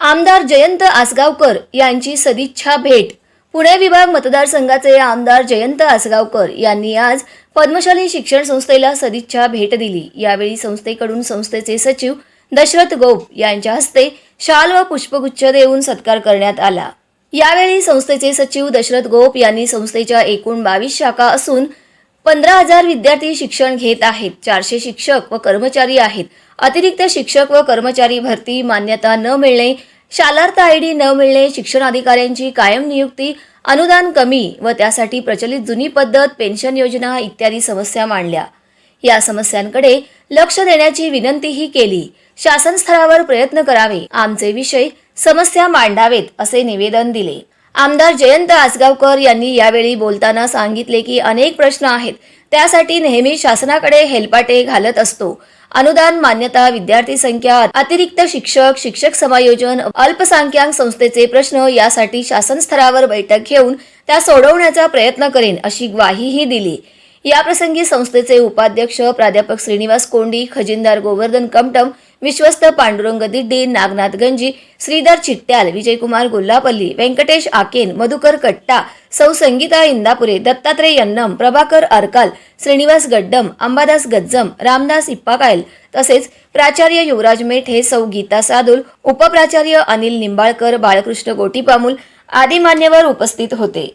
आमदार जयंत आसगावकर यांची सदिच्छा भेट. पुणे विभाग मतदारसंघाचे आमदार जयंत आसगावकर यांनी आज पद्मशाली शिक्षण संस्थेला सदिच्छा भेट दिली. यावेळी संस्थेकडून संस्थेचे सचिव दशरथ गोप यांच्या हस्ते शाल व पुष्पगुच्छ देऊन सत्कार करण्यात आला. यावेळी संस्थेचे सचिव दशरथ गोप यांनी संस्थेच्या एकूण बावीस शाखा असून पंधरा हजार विद्यार्थी शिक्षण घेत आहेत. चारशे शिक्षक व कर्मचारी आहेत. अतिरिक्त शिक्षक व कर्मचारी भरती मान्यता न मिळणे शालार्थ आय डी न मिळणे शिक्षण अधिकाऱ्यांची कायम नियुक्ती अनुदान कमी व त्यासाठी प्रचलित जुनी पद्धत पेन्शन योजना इत्यादी समस्या मांडल्या. या समस्यांकडे लक्ष देण्याची विनंतीही केली. शासन स्तरावर प्रयत्न करावे. आमचे विषय समस्या मांडावेत असे निवेदन दिले. आमदार जयंत आसगावकर यांनी यावेळी बोलताना सांगितले की अनेक प्रश्न आहेत. त्यासाठी नेहमी शासनाकडे हेलपाटे घालत असतो. अनुदान मान्यता विद्यार्थी संख्या अतिरिक्त शिक्षक शिक्षक समायोजन अल्पसंख्याक संस्थेचे प्रश्न यासाठी शासन स्तरावर बैठक घेऊन त्या सोडवण्याचा प्रयत्न करेन अशी ग्वाहीही दिली. याप्रसंगी संस्थेचे उपाध्यक्ष प्राध्यापक श्रीनिवास कोंडी खजिनदार गोवर्धन कमटम विश्वस्त पांडुरंग दिड्डे नागनाथ गंजी श्रीधर चिट्ट्याल विजयकुमार गोल्लापल्ली व्यंकटेश आकेन मधुकर कट्टा सौ संगीता इंदापुरे दत्तात्रय यन्नम प्रभाकर अरकाल श्रीनिवास गड्डम अंबादास गज्जम रामदास इप्पाकायल तसेच प्राचार्य युवराज मेठे सौ गीता सादुल उपप्राचार्य अनिल निंबाळकर बाळकृष्ण गोटीपामूल आदी मान्यवर उपस्थित होते.